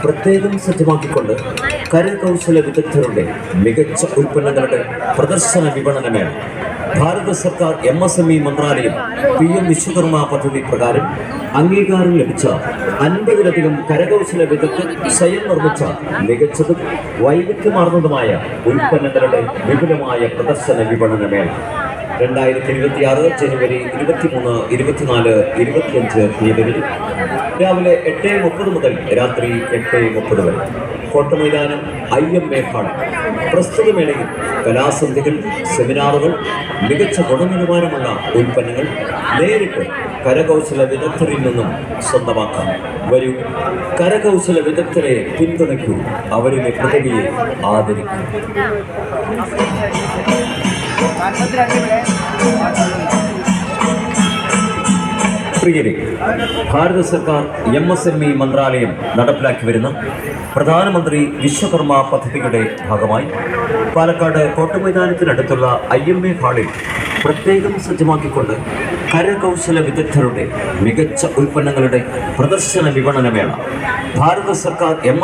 പ്രത്യേകം സജ്ജമാക്കിക്കൊണ്ട് കരകൗശല വിദഗ്ധരുടെ മികച്ച ഉൽപ്പന്നങ്ങളുടെ പ്രദർശന വിപണനമേള ഭാരത സർക്കാർ എം എസ് എം ഇ മന്ത്രാലയം പി എം വിശ്വകർമ്മ പദ്ധതി പ്രകാരം അംഗീകാരം ലഭിച്ച അൻപതിലധികം കരകൗശല വിദഗ്ധർ സ്വയം നിർമ്മിച്ച മികച്ചതും വൈവിധ്യമാർന്നതുമായ ഉൽപ്പന്നങ്ങളുടെ വിപുലമായ പ്രദർശന വിപണനമേള രണ്ടായിരത്തി ഇരുപത്തി ആറ് ജനുവരി ഇരുപത്തിമൂന്ന് ഇരുപത്തിനാല് ഇരുപത്തിയഞ്ച് തീയതികളിൽ രാവിലെ എട്ട് മുപ്പത് മുതൽ രാത്രി എട്ട് മുപ്പത് വരെ. കോട്ടമൈതാനം ഐ എം എ പ്രസ്തുത മേളയിൽ കലാസന്ധികൾ സെമിനാറുകൾ മികച്ച ഗുണനിലവാരമുള്ള ഉൽപ്പന്നങ്ങൾ നേരിട്ട് കരകൗശല വിദഗ്ധരിൽ നിന്നും സ്വന്തമാക്കാം. വരൂ കരകൗശല വിദഗ്ധരെ പിന്തുണയ്ക്കൂ. അവരുടെ പ്രതിഭയെ ആദരിക്കൂ. പ്രിയരെ ഭാരത സർക്കാർ എം എസ് എം ഇ മന്ത്രാലയം നടപ്പിലാക്കി വരുന്ന പ്രധാനമന്ത്രി വിശ്വകർമ്മ പദ്ധതിയുടെ ഭാഗമായി പാലക്കാട് കോട്ടമൈതാനത്തിനടുത്തുള്ള ഐ എം എ ഹാളിൽ പ്രത്യേകം സജ്ജമാക്കിക്കൊണ്ട് കരകൗശല വിദഗ്ധരുടെ മികച്ച ഉൽപ്പന്നങ്ങളുടെ പ്രദർശന വിപണനമേള ഭാരത സർക്കാർ എം